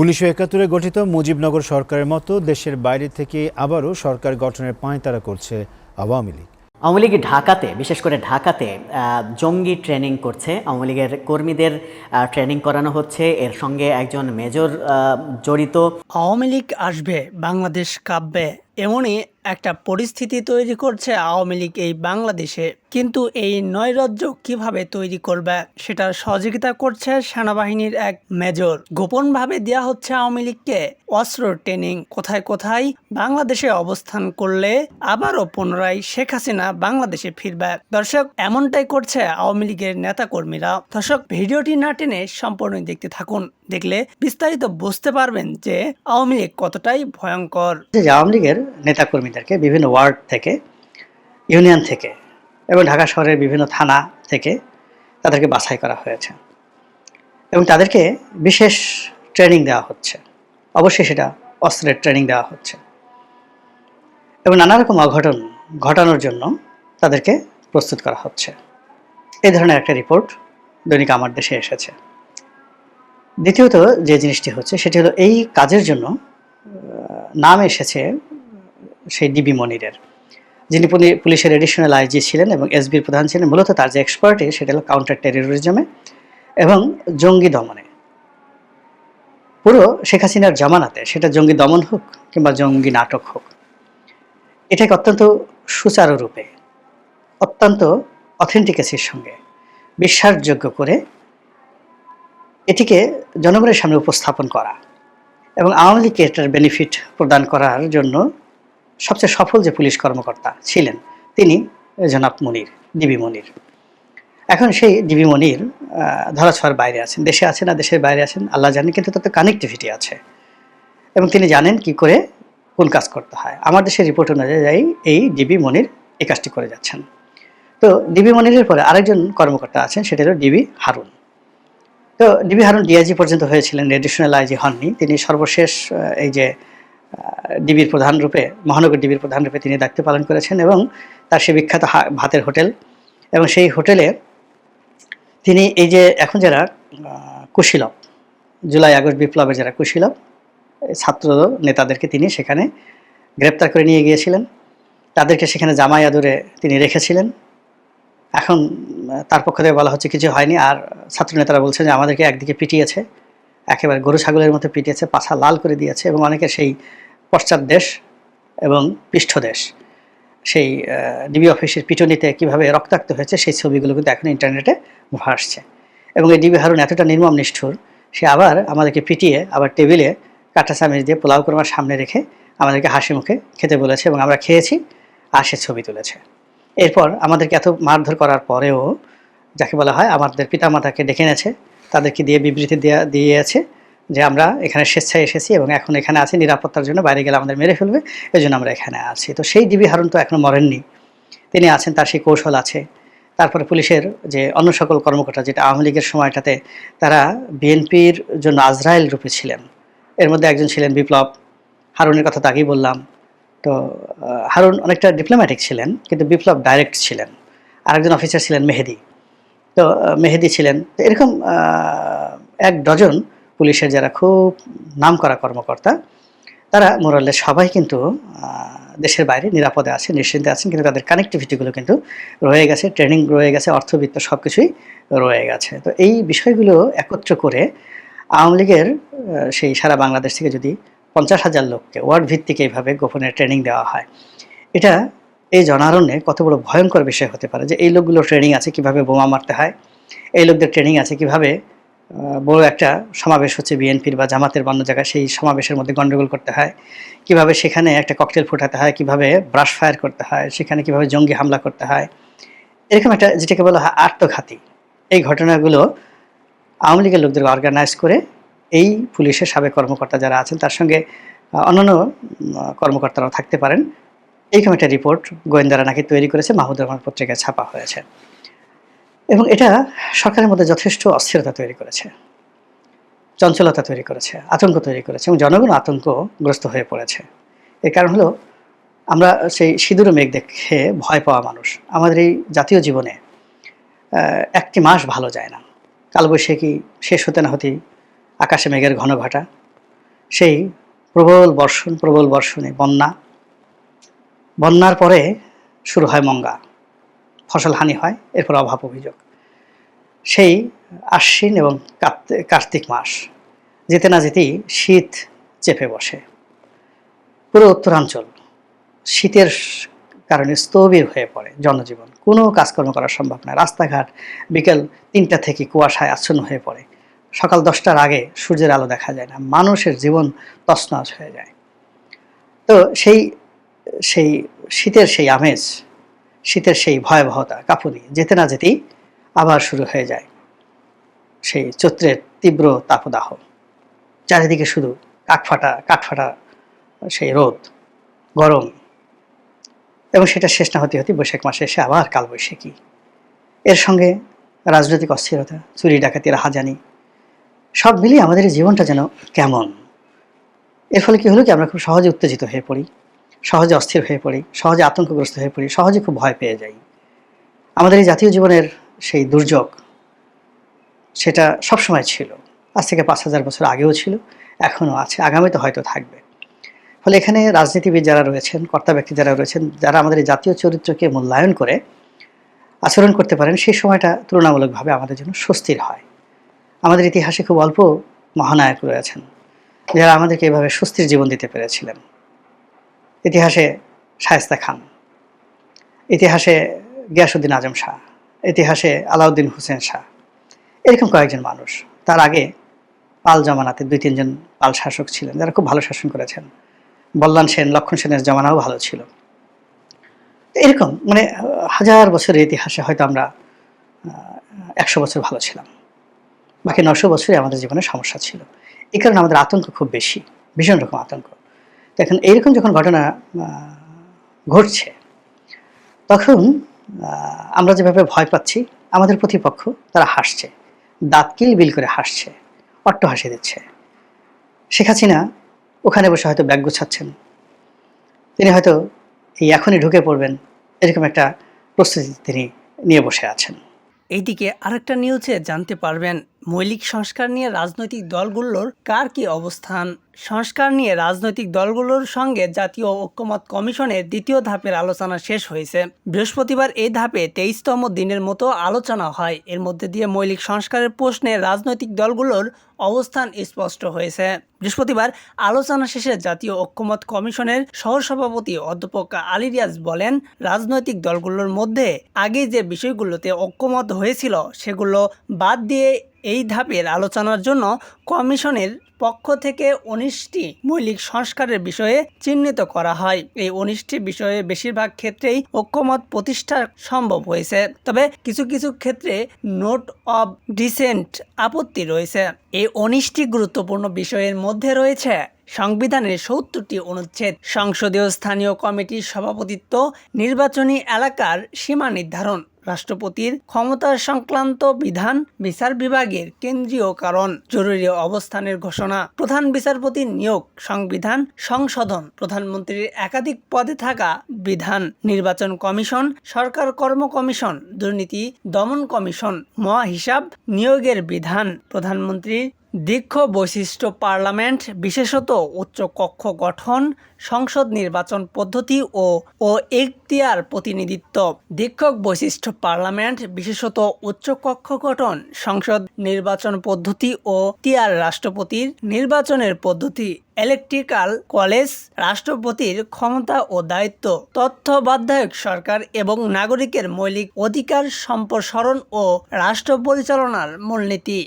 উনিশশো একাত্তরে গঠিত মুজিবনগর সরকারের মতো দেশের বাইরে থেকে আবারও সরকার গঠনের পাঁয়তারা করছে আওয়ামী লীগ। আওয়ামী লীগ ঢাকাতে বিশেষ করে ঢাকাতে জঙ্গি ট্রেনিং করছে। আওয়ামী লীগের কর্মীদের ট্রেনিং করানো হচ্ছে। এর সঙ্গে একজন মেজর জড়িত। আওয়ামী লীগ আসবে বাংলাদেশ কাব্যে এমনই একটা পরিস্থিতি তৈরি করছে আওয়ামী লীগ এই বাংলাদেশে। কিন্তু এই নৈরাজ্য কীভাবে তৈরি করবে সেটার সহযোগিতা করছে সেনাবাহিনীর এক মেজর। গোপনভাবে দেওয়া হচ্ছে আওয়ামী লীগকে অস্ত্র ট্রেনিং। কোথায় কোথায় বাংলাদেশে অবস্থান করলে আবারও পুনরায় শেখ হাসিনা বাংলাদেশে ফিরবে। দর্শক, এমনটাই করছে আওয়ামী লীগের নেতাকর্মীরা। দর্শক, ভিডিওটি না টেনে সম্পূর্ণ দেখতে থাকুন। দেখলে বিস্তারিত বুঝতে পারবেন যে আওয়ামী লীগ কতটাই ভয়ঙ্কর। আওয়ামী লীগের নেতাকর্মীদেরকে বিভিন্ন ওয়ার্ড থেকে, ইউনিয়ন থেকে এবং ঢাকা শহরের বিভিন্ন থানা থেকে তাদেরকে বাছাই করা হয়েছে এবং তাদেরকে বিশেষ ট্রেনিং দেওয়া হচ্ছে। অবশ্যই সেটা অস্ত্রের ট্রেনিং দেওয়া হচ্ছে এবং নানা রকম অঘটন ঘটানোর জন্য তাদেরকে প্রস্তুত করা হচ্ছে। এই ধরনের একটা রিপোর্ট দৈনিক আমার দেশে এসেছে। দ্বিতীয়ত যে জিনিসটি হচ্ছে, সেটি হলো এই কাজের জন্য নাম এসেছে সেই ডিবি মনিরের, যিনি পুলি- পুলিশের এডিশনাল আইজি ছিলেন এবং এসবির প্রধান ছিলেন, মূলত তার যে এক্সপার্টি সেটা হলো কাউন্টার টেরোরিজমে এবং জঙ্গি দমনে। পুরো শেখ হাসিনার জামানাতে সেটা জঙ্গি দমন হোক কিংবা জঙ্গি নাটক হোক, এটাকে অত্যন্ত সুচারুরূপে, অত্যন্ত অথেন্টিকেসির সঙ্গে, বিশ্বাসযোগ্য করে এটিকে জনগণের সামনে উপস্থাপন করা এবং আওয়ামী লীগকে এটার বেনিফিট প্রদান করার জন্য সবচেয়ে সফল যে পুলিশ কর্মকর্তা ছিলেন তিনি জনাব মনির, ডিবি মনির। এখন সেই ডিবি মনির ধরাছোঁয়ার বাইরে আছেন। দেশে আছেন না, দেশের বাইরে আছেন, আল্লাহ জানেন কিন্তু তাতে কানেক্টিভিটি আছে। এবং তিনি জানেন কি করে কোন কাজ করতে হয়। আমার দেশের রিপোর্ট অনুযায়ী এই ডিবি মনির এই কাজটি করে যাচ্ছেন। তো ডিবি মনিরের পরে আরেকজন কর্মকর্তা আছেন, সেটা হলো ডিবি হারুন। তো ডিবি হারুন ডিআইজি পর্যন্ত হয়েছিলেন এডিশনাল আইজি হননি। তিনি সর্বশেষ এই যে ডিবির প্রধান রূপে, মহানগর ডিবির প্রধান রূপে তিনি দায়িত্ব পালন করেছেন এবং তার সে বিখ্যাত ভাতের হোটেল। এবং সেই হোটেলে তিনি এই যে এখন যারা কুশীলব, জুলাই আগস্ট বিপ্লবের যারা কুশীলব ছাত্র নেতাদেরকে তিনি সেখানে গ্রেপ্তার করে নিয়ে গিয়েছিলেন। তাদেরকে সেখানে জামাই আদরে তিনি রেখেছিলেন। এখন তার পক্ষ থেকে বলা হচ্ছে কিছু হয়নি। আর ছাত্র নেতারা বলছে যে আমাদেরকে একদিকে পিটিয়েছে। একেবারে গরু ছাগলের মতো পিটিয়েছে, পাছা লাল করে দিয়েছে এবং অনেকে সেই পশ্চাৎ দেশ এবং পৃষ্ঠদেশ সেই ডিবি অফিসের পিটুনিতে কীভাবে রক্তাক্ত হয়েছে সেই ছবিগুলো কিন্তু এখন ইন্টারনেটে ভাসছে। এবং এই ডিবি হারুন এতটা নির্মম, নিষ্ঠুর, সে আবার আমাদেরকে পিটিয়ে, আবার টেবিলে কাঁটা চামিচ দিয়ে পোলাও কোরমার সামনে রেখে আমাদেরকে হাসি মুখে খেতে বলেছে এবং আমরা খেয়েছি আর সে ছবি তুলেছে। এরপর আমাদেরকে এত মারধর করার পরেও, যাকে বলা হয় আমাদের পিতামাতাকে ডেকে এনেছে তাদেরকে দিয়ে বিবৃতি দেওয়া দিয়েছে যে আমরা এখানে স্বেচ্ছায় এসেছি এবং এখন এখানে আছি, নিরাপত্তার জন্য বাইরে গেলে আমাদের মেরে ফেলবে এই জন্য আমরা এখানে আছি। তো সেই ডিবি হারুন তো এখনও মরেননি। তিনি আছেন, তার সেই কৌশল আছে। তারপরে পুলিশের যে অন্য সকল কর্মকর্তা, যেটা আওয়ামী লীগের সময়টাতে তারা বিএনপির জন্য আজরায়েল রূপে ছিলেন। এর মধ্যে একজন ছিলেন বিপ্লব। হারুনের কথা তো আগেই বললাম। তো হারুন অনেকটা ডিপ্লোম্যাটিক ছিলেন, কিন্তু বিপ্লব ডাইরেক্ট ছিলেন। আরেকজন অফিসার ছিলেন মেহেদি। তো মেহেদি ছিলেন। এরকম এক ডজন পুলিশের যারা খুব নামকরা কর্মকর্তা, তারা মোরালে সবাই কিন্তু দেশের বাইরে নিরাপদে আছে, নিশ্চিন্তে আছেন, কিন্তু তাদের কানেক্টিভিটিগুলো কিন্তু রয়ে গেছে ট্রেনিং রয়ে গেছে, অর্থবিত্ত সব কিছুই রয়ে গেছে। তো এই বিষয়গুলো একত্র করে আওয়ামী লীগের সেই সারা বাংলাদেশ থেকে যদি পঞ্চাশ হাজার লোককে ওয়ার্ড ভিত্তিক এইভাবে গোপনে ট্রেনিং দেওয়া হয়, এটা এই জনারণ্যে কত বড় ভয়ঙ্কর বিষয় হতে পারে যে এই লোকগুলো ট্রেনিং আছে কীভাবে বোমা মারতে হয়, এই লোকদের ট্রেনিং আছে কীভাবে বড় একটা সমাবেশ হচ্ছে বিএনপির বা জামাতের বন্য জায়গায়, সেই সমাবেশের মধ্যে গন্ডগোল করতে হয়। কীভাবে সেখানে একটা ককটেল ফোটাতে হয়, কীভাবে ব্রাশ ফায়ার করতে হয়, সেখানে কীভাবে জঙ্গি হামলা করতে হয়। এরকম একটা যেটাকে বলা হয় আত্মঘাতী। এই ঘটনাগুলো আওয়ামী লীগের লোকদের অর্গানাইজ করে এই পুলিশের সাবেক কর্মকর্তা যারা আছেন, তার সঙ্গে অন্যান্য কর্মকর্তারাও থাকতে পারেন। এইরকম একটা রিপোর্ট গোয়েন্দারা নাকি তৈরি করেছে, মাহমুদুর রহমান পত্রিকায় ছাপা হয়েছে। এবং এটা সরকারের মধ্যে যথেষ্ট অস্থিরতা তৈরি করেছে। চঞ্চলতা তৈরি করেছে, আতঙ্ক তৈরি করেছে এবং জনগণ আতঙ্কগ্রস্ত হয়ে পড়েছে। এর কারণ হলো, আমরা সেই সিঁদুর মেঘ দেখে ভয় পাওয়া মানুষ। আমাদের এই জাতীয় জীবনে একটি মাস ভালো যায় না। কালবৈশাখী শেষ হতে না হতেই আকাশে মেঘের ঘন ঘটা সেই প্রবল বর্ষণ, প্রবল বর্ষণে বন্যা বন্যার পরে শুরু হয় মঙ্গা। ফসল হানি হয়, এরপর অভাব অভিযোগ। সেই আশ্বিন এবং কার্তিক মাস, যেতে না যেতেই শীত চেপে বসে। পুরো উত্তরাঞ্চল শীতের কারণে স্থবির হয়ে পড়ে জনজীবন। কোনো কাজকর্ম করা সম্ভব নয় রাস্তাঘাট বিকেল তিনটা থেকে কুয়াশায় আচ্ছন্ন হয়ে পড়ে। সকাল দশটার আগে সূর্যের আলো দেখা যায় না। মানুষের জীবন তছনছ হয়ে যায়। তো সেই সেই শীতের সেই আমেজ, শীতের সেই ভয়াবহতা কাঁপুনি যেতে না যেতেই আবার শুরু হয়ে যায় সেই চৈত্রের তীব্র তাপদাহ। চারিদিকে শুধু কাকফাটা কাঠফাটা সেই রোদ, গরম এবং সেটা শেষ না হতে হতে বৈশাখ মাসে এসে আবার কালবৈশাখী। এর সঙ্গে রাজনৈতিক অস্থিরতা, চুরি, ডাকাতির হাজানি, সব মিলিয়ে আমাদের জীবনটা যেন কেমন? এর ফলে কি হলো কি আমরা খুব সহজে উত্তেজিত হয়ে পড়ি। সহজে অস্থির হয়ে পড়ি, সহজে আতঙ্কগ্রস্ত হয়ে পড়ি, সহজে খুব ভয় পেয়ে যাই। আমাদের এই জাতীয় জীবনের সেই দুর্যোগ, সেটা সবসময় ছিল। আজ থেকে পাঁচ হাজার বছর আগেও ছিল, এখনও আছে, আগামীতে হয়তো থাকবে। ফলে এখানে রাজনীতিবিদ যারা রয়েছেন, কর্তা ব্যক্তি যারা রয়েছেন, যারা আমাদের জাতীয় চরিত্রকে মূল্যায়ন করে আচরণ করতে পারেন, সেই সময়টা তুলনামূলকভাবে আমাদের জন্য স্বস্তির হয়। আমাদের ইতিহাসে খুব অল্প মহানায়ক রয়েছেন, যারা আমাদেরকে এভাবে স্বস্তির জীবন দিতে পেরেছিলেন। ইতিহাসে শায়েস্তা খান। ইতিহাসে গিয়াসুদ্দিন আজম শাহ। ইতিহাসে আলাউদ্দিন হুসেন শাহ। এরকম কয়েকজন মানুষ। তার আগে পাল জমানাতে দুই, তিনজন পাল শাসক ছিলেন, যারা খুব ভালো শাসন করেছেন। বল্লান সেন, লক্ষণ সেনের জমানাও ভালো ছিল। এরকম মানে হাজার বছরের ইতিহাসে হয়তো আমরা একশো বছর ভালো ছিলাম। বাকি নশো বছরে আমাদের জীবনে সমস্যা ছিল। এই কারণে আমাদের আতঙ্ক খুব বেশি, ভীষণ রকম আতঙ্ক। এখন এইরকম যখন ঘটনা ঘটছে, তখন আমরা যেভাবে ভয় পাচ্ছি, আমাদের প্রতিপক্ষ, তারা হাসছে। দাঁত কিল বিল করে হাসছে, অট্ট হাসি দিচ্ছে। শেখ হাসিনা ওখানে বসে হয়তো ব্যাগ গুছাচ্ছেন। তিনি হয়তো এই এখনই ঢুকে পড়বেন, এরকম একটা প্রস্তুতি তিনি নিয়ে বসে আছেন। এইদিকে আরেকটা নিউজে জানতে পারবেন মৌলিক সংস্কার নিয়ে রাজনৈতিক দলগুলোর কার কি অবস্থান? সংস্কার নিয়ে রাজনৈতিক দলগুলোর সঙ্গে জাতীয় ঐক্যমত কমিশনের দ্বিতীয় ধাপের আলোচনা শেষ হয়েছে। বৃহস্পতিবার এই ধাপে তেইশতম দিনের মতো আলোচনা হয়। এর মধ্যে দিয়ে মৌলিক সংস্কারের প্রশ্নে রাজনৈতিক দলগুলোর অবস্থান স্পষ্ট হয়েছে। বৃহস্পতিবার আলোচনা শেষে জাতীয় ঐক্যমত কমিশনের সহসভাপতি অধ্যাপক আলী রিয়াজ বলেন, রাজনৈতিক দলগুলোর মধ্যে আগে যে বিষয়গুলোতে ঐক্যমত হয়েছিল, সেগুলো বাদ দিয়ে এই ধাপের আলোচনার জন্য কমিশনের পক্ষ থেকে উনিশটি মৌলিক সংস্কারের বিষয়ে চিহ্নিত করা হয়। এই উনিশটি বিষয়ে বেশিরভাগ ক্ষেত্রেই ঐক্যমত প্রতিষ্ঠা সম্ভব হয়েছে। তবে কিছু কিছু ক্ষেত্রে নোট অব ডিসেন্ট আপত্তি রয়েছে। এই উনিশটি গুরুত্বপূর্ণ বিষয়ের মধ্যে রয়েছে সংবিধানের সত্তরটি অনুচ্ছেদ, সংসদীয় স্থানীয় কমিটির সভাপতিত্ব, নির্বাচনী এলাকার সীমা নির্ধারণ রাষ্ট্রপতির ক্ষমতা সংক্রান্ত বিধান বিচার বিভাগের কেন্দ্রীয় কারণ। জরুরি অবস্থানের ঘোষণা। প্রধান বিচারপতির নিয়োগ, সংবিধান সংশোধন, প্রধানমন্ত্রীর একাধিক পদে থাকা বিধান, নির্বাচন কমিশন, সরকার কর্ম কমিশন, দুর্নীতি দমন কমিশন মহা হিসাব নিয়োগের বিধান, প্রধানমন্ত্রীর দীক্ষ বৈশিষ্ট্য পার্লামেন্ট, বিশেষত উচ্চ কক্ষ গঠন, সংসদ নির্বাচন পদ্ধতি ও ও এখতিয়ার প্রতিনিধিত্ব। দীক্ষক বৈশিষ্ট্য পার্লামেন্ট, বিশেষত উচ্চ কক্ষ গঠন, সংসদ নির্বাচন পদ্ধতি ও তিয়ার রাষ্ট্রপতির নির্বাচনের পদ্ধতি ইলেকট্রিক্যাল কলেজ রাষ্ট্রপতির ক্ষমতা ও দায়িত্ব তথ্য বাধ্যায়ক সরকার এবং নাগরিকের মৌলিক অধিকার সম্প্রসারণ ও রাষ্ট্র পরিচালনার মূলনীতি।